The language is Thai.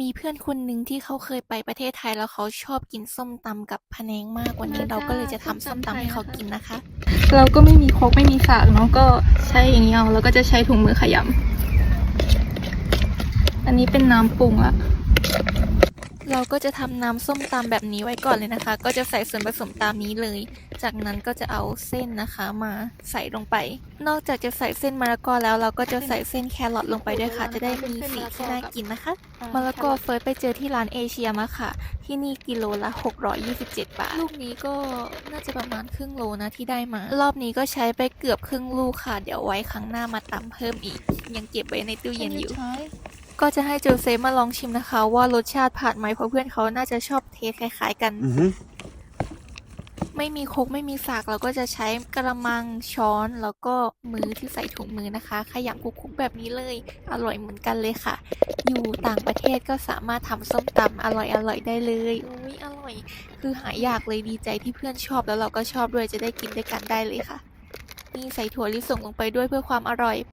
มีเพื่อนคนหนึ่งที่เขาเคยไปประเทศไทยแล้วเขาชอบกินส้มตำกับพะแนงมาก วันนี้เราก็เลยจะทำส้มตำให้เขากินนะคะ เราก็ไม่มีครกไม่มีสากเนาะก็ใช้อย่างนี้เอาแล้วก็จะใช้ถุงมือขยำอันนี้เป็นน้ำปรุงละ เราก็จะทำน้ำส้มตำแบบนี้ไว้ก่อนเลยนะคะ ก็จะใส่ส่วนผสมตามนี้เลย จากนั้นก็จะเอาเส้นนะคะมาใส่ลงไป นอกจากจะใส่เส้นมะละกอแล้วเราก็จะใส่เส้นแครอทลงไปด้วยค่ะ จะได้มีสีที่น่ากินนะคะมะละกอเฟิร์สไปเจอที่ร้านเอเชียมาค่ะ ที่นี่กิโลละ 627 บาท ลูกนี้ก็น่าจะประมาณครึ่งโลนะที่ได้มา รอบนี้ก็ใช้ไปเกือบครึ่งลูกค่ะ เดี๋ยวไว้ครั้งหน้ามาตำเพิ่มอีก ยังเก็บไว้ในตู้เย็นอยู่ ก็จะให้โจเซฟมาลองชิมนะคะ ว่ารสชาติผ่านไหมเพราะเพื่อนเขาน่าจะชอบเทสคล้ายๆกัน Mhm. ไม่มีครกไม่มีสากเราก็จะใช้กระมังช้อนแล้วก็มือที่ใส่ถุงมือนะคะ ขยำคุกๆแบบนี้เลย อร่อยเหมือนกันเลยค่ะ อยู่ต่างประเทศก็สามารถทำส้มตำอร่อยๆได้เลยอุ้ยอร่อย คือหายากเลยดีใจที่เพื่อนชอบแล้วเราก็ชอบด้วยจะได้กินด้วยกันได้เลยค่ะ นี่ใส่ถั่วลิสงลงไปด้วยเพื่อความอร่อย